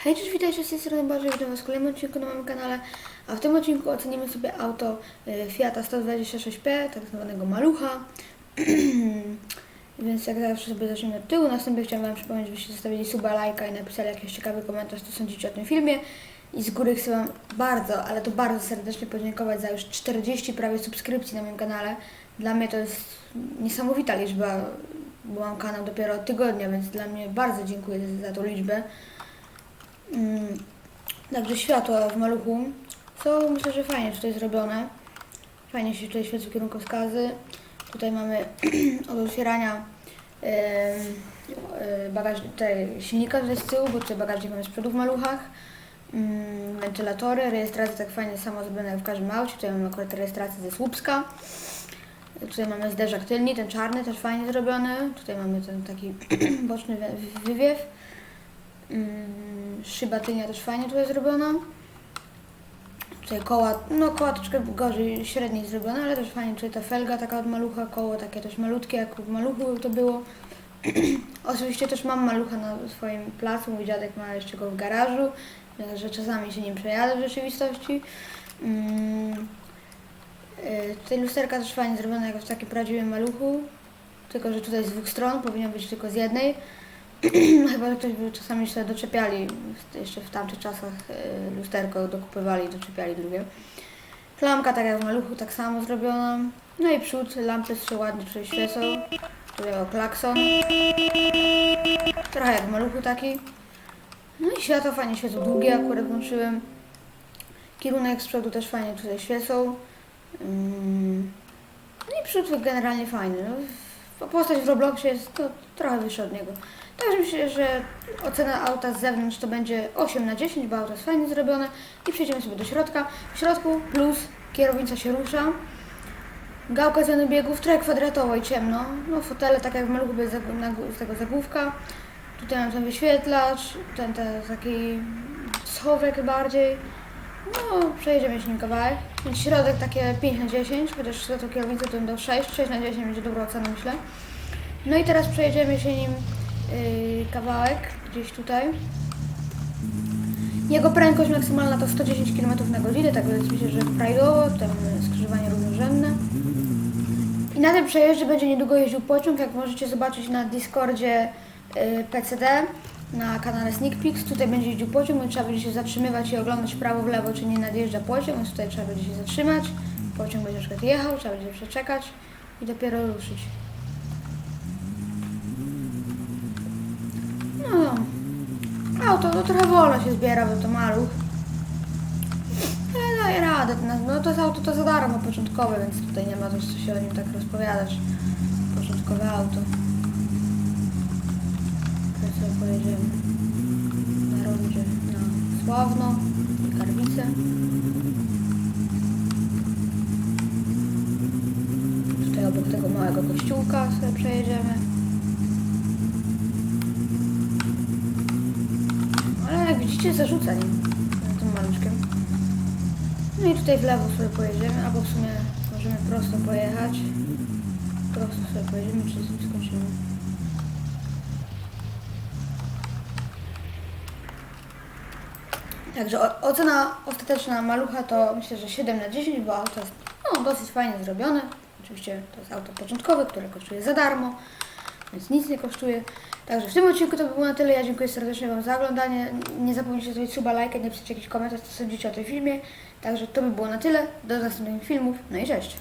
Hej, cześć, witajcie z tej strony Boże, witam Was w kolejnym odcinku na moim kanale, a w tym odcinku ocenimy sobie auto y, Fiata 126P, tak zwanego malucha. Więc jak zawsze sobie zaczniemy od tyłu, następnie chciałam Wam przypomnieć, żebyście zostawili suba, lajka i napisali jakiś ciekawy komentarz, co sądzicie o tym filmie. I z góry chcę Wam bardzo, ale to bardzo serdecznie podziękować za już 40 prawie subskrypcji na moim kanale. Dla mnie to jest niesamowita liczba, bo mam kanał dopiero od tygodnia, więc dla mnie bardzo dziękuję za tą liczbę. Mm, Także światła w maluchu są myślę, że fajnie tutaj zrobione. Fajnie się tutaj świecą kierunkowskazy. Tutaj mamy od otwierania e, bagaż, tutaj silnika tutaj z tyłu, bo tutaj bagażnik mamy z przodu w maluchach. Mm, Wentylatory, rejestracja tak fajnie samo zrobiona jak w każdym aucie. Tutaj mamy akurat rejestrację ze Słupska. Tutaj mamy zderzak tylny, ten czarny też fajnie zrobiony. Tutaj mamy ten taki boczny wy- wywiew. Mm, Szyba tylnia też fajnie tutaj zrobiona. Tutaj koła, no koła troszkę gorzej, średniej zrobione, ale też fajnie. Tutaj ta felga taka od malucha, koło takie też malutkie, jak w maluchu to było. Oczywiście też mam malucha na swoim placu, mój dziadek ma jeszcze go w garażu, że czasami się nim przejadę w rzeczywistości. Mm, y, Tutaj lusterka też fajnie zrobione, jak w takim prawdziwym maluchu, tylko że tutaj z dwóch stron, powinno być tylko z jednej. Chyba, ktoś by czasami się doczepiali, jeszcze w tamtych czasach y, lusterko dokupywali i doczepiali drugie. Klamka tak jak w maluchu, tak samo zrobiona. No i przód, lampy jeszcze ładnie tutaj świecą. Tutaj o klakson. Trochę jak w maluchu taki. No i światła fajnie świecą, długie akurat włączyłem. Kierunek z przodu też fajnie tutaj świecą. Mm. No i przód generalnie fajny. No, postać w Robloxie jest to trochę wyższa od niego. Także myślę, że ocena auta z zewnątrz to będzie 8 na 10, bo auto jest fajnie zrobione. I przejdziemy sobie do środka. W środku plus kierownica się rusza. Gałka zmiany biegów, trochę kwadratowo i ciemno. No fotele tak jak w maluchu bez tego zagłówka. Tutaj mam ten wyświetlacz, ten, ten taki schowek bardziej. No, przejedziemy się kawałek. Więc środek takie 5 na 10, chociaż światło kierownicy to dał 6. 6 na 10 będzie dobrą oceną, myślę. No i teraz przejedziemy się nim yy, kawałek, gdzieś tutaj. Jego prędkość maksymalna to 110 km na godzinę, tak więc myślę, że frajdowo, mamy skrzyżowanie równorzędne. I na tym przejeździe będzie niedługo jeździł pociąg, jak możecie zobaczyć na Discordzie yy, PCD, na kanale Sneak Peeks. Tutaj będzie jeździł pociąg, więc trzeba będzie się zatrzymywać i oglądać prawo, w lewo, czy nie nadjeżdża pociąg, więc tutaj trzeba będzie się zatrzymać. Pociąg będzie przykład jechał, trzeba będzie przeczekać i dopiero ruszyć. No, auto no, trochę wolno się zbiera, bo to maluch. Ale daje radę. No, to jest auto to za darmo początkowe, więc tutaj nie ma też co się o nim tak rozpowiadać. Początkowe auto. Pojedziemy na rondzie na Sławno i Karwice. Tutaj obok tego małego kościółka sobie przejedziemy. Ale jak widzicie, zarzuca nim tym maluszkiem. No i tutaj w lewo sobie pojedziemy, albo w sumie możemy prosto pojechać. Prosto sobie pojedziemy, czy skończymy. Także ocena ostateczna malucha to myślę, że 7 na 10, bo auto jest no, dosyć fajnie zrobione. Oczywiście to jest auto początkowe, które kosztuje za darmo, więc nic nie kosztuje. Także w tym odcinku to by było na tyle. Ja dziękuję serdecznie Wam za oglądanie. Nie zapomnijcie zrobić suba, lajka, napisać jakiś komentarz, co sądzicie o tym filmie. Także to by było na tyle. Do następnych filmów. No i cześć!